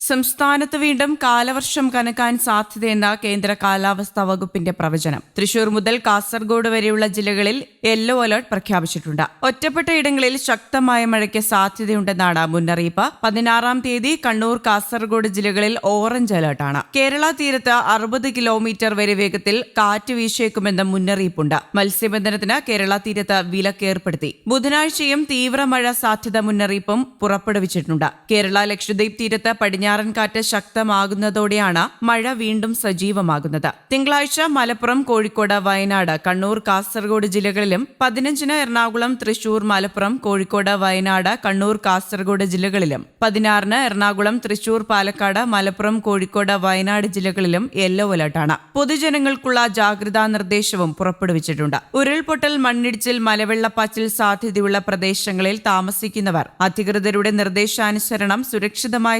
സംസ്ഥാനത്ത് വീണ്ടും കാലവർഷം കനക്കാൻ സാധ്യതയെന്ന കേന്ദ്ര കാലാവസ്ഥാ വകുപ്പിന്റെ പ്രവചനം. തൃശൂർ മുതൽ കാസർഗോഡ് വരെയുള്ള ജില്ലകളിൽ യെല്ലോ അലർട്ട് പ്രഖ്യാപിച്ചിട്ടുണ്ട്. ഒറ്റപ്പെട്ട ഇടങ്ങളിൽ ശക്തമായ മഴയ്ക്ക് സാധ്യതയുണ്ടെന്നാണ് മുന്നറിയിപ്പ്. പതിനാറാം തീയതി കണ്ണൂർ കാസർഗോഡ് ജില്ലകളിൽ ഓറഞ്ച് അലർട്ടാണ്. കേരള തീരത്ത് അറുപത് കിലോമീറ്റർ വരെ വേഗത്തിൽ കാറ്റ് വീശേക്കുമെന്ന മുന്നറിയിപ്പുണ്ട്. മത്സ്യബന്ധനത്തിന് കേരള തീരത്ത് വിലക്കേർപ്പെടുത്തി ബുധനാഴ്ചയും തീവ്ര മഴ സാധ്യത മുന്നറിയിപ്പും പുറപ്പെടുവിച്ചിട്ടുണ്ട്. കേരള ലക്ഷദ്വീപ് തീരത്ത് പടിഞ്ഞാറൻ കാറ്റ് ശക്തമാകുന്നതോടെയാണ് മഴ വീണ്ടും സജീവമാകുന്നത്. തിങ്കളാഴ്ച മലപ്പുറം കോഴിക്കോട് വയനാട് കണ്ണൂർ കാസർഗോഡ് ജില്ലകളിലും പതിനഞ്ചിന് എറണാകുളം തൃശൂർ മലപ്പുറം കോഴിക്കോട് വയനാട് കണ്ണൂർ കാസർഗോഡ് ജില്ലകളിലും പതിനാറിന് എറണാകുളം തൃശൂർ പാലക്കാട് മലപ്പുറം കോഴിക്കോട് വയനാട് ജില്ലകളിലും യെല്ലോ അലർട്ടാണ്. പൊതുജനങ്ങൾക്കുള്ള ജാഗ്രതാ നിർദ്ദേശവും പുറപ്പെടുവിച്ചിട്ടുണ്ട്. ഉരുൾപൊട്ടൽ മണ്ണിടിച്ചിൽ മലവെള്ളപ്പാച്ചിൽ സാധ്യതയുള്ള പ്രദേശങ്ങളിൽ താമസിക്കുന്നവർ അധികൃതരുടെ നിർദ്ദേശാനുസരണം സുരക്ഷിതമായ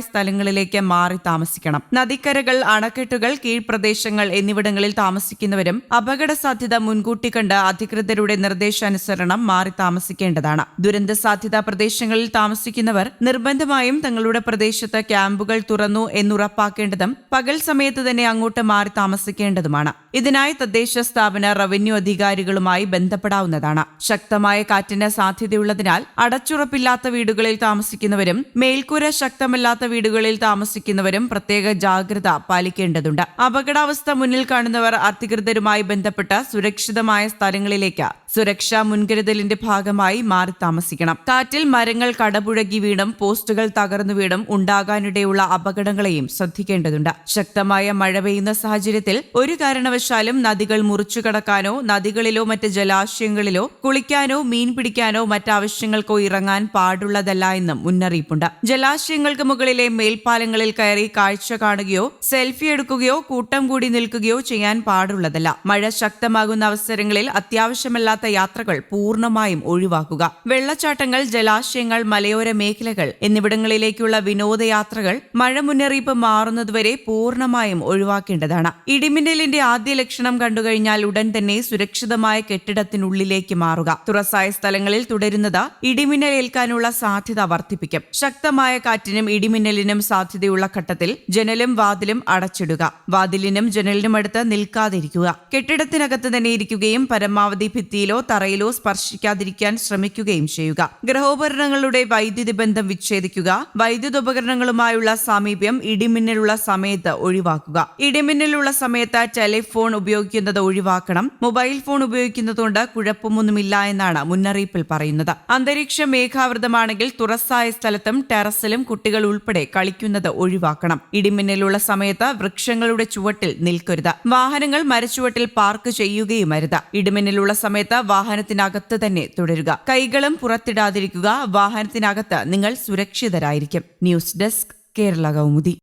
സ്ഥലങ്ങളിലേക്ക് മാറി താമസിക്കണം. നദിക്കരകൾ അണക്കെട്ടുകൾ കീഴ്പ്രദേശങ്ങൾ എന്നിവിടങ്ങളിൽ താമസിക്കുന്നവരും അപകട സാധ്യത മുൻകൂട്ടി കണ്ട് അധികൃതരുടെ നിർദ്ദേശാനുസരണം മാറി താമസിക്കേണ്ടതാണ്. ദുരന്ത സാധ്യതാ പ്രദേശങ്ങളിൽ താമസിക്കുന്നവർ നിർബന്ധമായും തങ്ങളുടെ പ്രദേശത്ത് ക്യാമ്പുകൾ തുറന്നു എന്നുറപ്പാക്കേണ്ടതും പകൽ സമയത്ത് തന്നെ അങ്ങോട്ട് മാറി താമസിക്കേണ്ടതുമാണ്. ഇതിനായി തദ്ദേശ സ്ഥാപന റവന്യൂ അധികാരികളുമായി ബന്ധപ്പെടാവുന്നതാണ്. ശക്തമായ കാറ്റിന് സാധ്യതയുള്ളതിനാൽ അടച്ചുറപ്പില്ലാത്ത വീടുകളിൽ താമസിക്കുന്നവരും മേൽക്കൂര ശക്തമല്ലാത്ത വീടുകളിൽ താമസിക്കുന്നവരും പ്രത്യേക ജാഗ്രത പാലിക്കേണ്ടതുണ്ട്. അപകടാവസ്ഥ മുന്നിൽ കാണുന്നവർ അധികൃതരുമായി ബന്ധപ്പെട്ട സുരക്ഷിതമായ സ്ഥലങ്ങളിലേക്ക് സുരക്ഷാ മുൻകരുതലിന്റെ ഭാഗമായി മാറി താമസിക്കണം. കാറ്റിൽ മരങ്ങൾ കടപുഴകി വീണും പോസ്റ്റുകൾ തകർന്നു വീണും ഉണ്ടാകാനിടയുള്ള അപകടങ്ങളെയും ശ്രദ്ധിക്കേണ്ടതുണ്ട്. ശക്തമായ മഴ പെയ്യുന്ന സാഹചര്യത്തിൽ ഒരു കാരണവശാലും നദികൾ മുറിച്ചു കടക്കാനോ നദികളിലോ മറ്റ് ജലാശയങ്ങളിലോ കുളിക്കാനോ മീൻ പിടിക്കാനോ മറ്റാവശ്യങ്ങൾക്കോ ഇറങ്ങാൻ പാടുള്ളതല്ല എന്നും മുന്നറിയിപ്പുണ്ട്. ജലാശയങ്ങൾക്ക് മുകളിലെ മേൽപ്പാലങ്ങളിൽ കയറി കാഴ്ച കാണുകയോ സെൽഫി എടുക്കുകയോ കൂട്ടം കൂടി നിൽക്കുകയോ ചെയ്യാൻ പാടുള്ളതല്ല. മഴ ശക്തമാകുന്ന അവസരങ്ങളിൽ അത്യാവശ്യമല്ലാത്ത യാത്രകൾ പൂർണമായും ഒഴിവാക്കുക. വെള്ളച്ചാട്ടങ്ങൾ ജലാശയങ്ങൾ മലയോര മേഖലകൾ എന്നിവിടങ്ങളിലേക്കുള്ള വിനോദയാത്രകൾ മഴ മുന്നറിയിപ്പ് മാറുന്നതുവരെ പൂർണമായും ഒഴിവാക്കേണ്ടതാണ്. ഇടിമിന്നലിന്റെ ആദ്യ ലക്ഷണം കണ്ടുകഴിഞ്ഞാൽ ഉടൻ തന്നെ സുരക്ഷിതമായ കെട്ടിടത്തിനുള്ളിലേക്ക് മാറുക. തുറസായ സ്ഥലങ്ങളിൽ തുടരുന്നത് ഇടിമിന്നലേൽക്കാനുള്ള സാധ്യത വർദ്ധിപ്പിക്കും. ശക്തമായ കാറ്റിനും ഇടിമിന്നലിനും സാധ്യതയുള്ള ഘട്ടത്തിൽ ജനലും വാതിലും അടച്ചിടുക. വാതിലിനും ജനലിനും അടുത്ത് നിൽക്കാതിരിക്കുക. കെട്ടിടത്തിനകത്ത് തന്നെ ഇരിക്കുകയും പരമാവധി ഭിത്തിയിലോ തറയിലോ സ്പർശിക്കാതിരിക്കാൻ ശ്രമിക്കുകയും ചെയ്യുക. ഗൃഹോപകരണങ്ങളുടെ വൈദ്യുതി ബന്ധം വിച്ഛേദിക്കുക. വൈദ്യുത ഉപകരണങ്ങളുമായുള്ള സാമീപ്യം ഇടിമിന്നലുള്ള സമയത്ത് ഒഴിവാക്കുക. ഇടിമിന്നലുള്ള സമയത്ത് ടെലിഫോൺ ഉപയോഗിക്കുന്നത് ഒഴിവാക്കണം. മൊബൈൽ ഫോൺ ഉപയോഗിക്കുന്നതുകൊണ്ട് കുഴപ്പമൊന്നുമില്ല എന്നാണ് മുന്നറിയിപ്പിൽ പറയുന്നത്. അന്തരീക്ഷ മേഘാവൃതമാണെങ്കിൽ തുറസ്സായ സ്ഥലത്തും ടെറസിലും കുട്ടികൾ ഉൾപ്പെടെ കളിക്കുന്നത് ഒഴിവാക്കണം. ഇടിമിന്നലുള്ള സമയത്ത് വൃക്ഷങ്ങളുടെ ചുവട്ടിൽ നിൽക്കരുത്. വാഹനങ്ങൾ മരച്ചുവട്ടിൽ പാർക്ക് ചെയ്യുകയും അരുത്. ഇടിമിന്നലുള്ള സമയത്ത് വാഹനത്തിനകത്ത് തന്നെ തുടരുക. കൈകളും പുറത്തിടാതിരിക്കുക. വാഹനത്തിനകത്ത് നിങ്ങൾ സുരക്ഷിതരായിരിക്കും. News desk Kerala Kaumudi.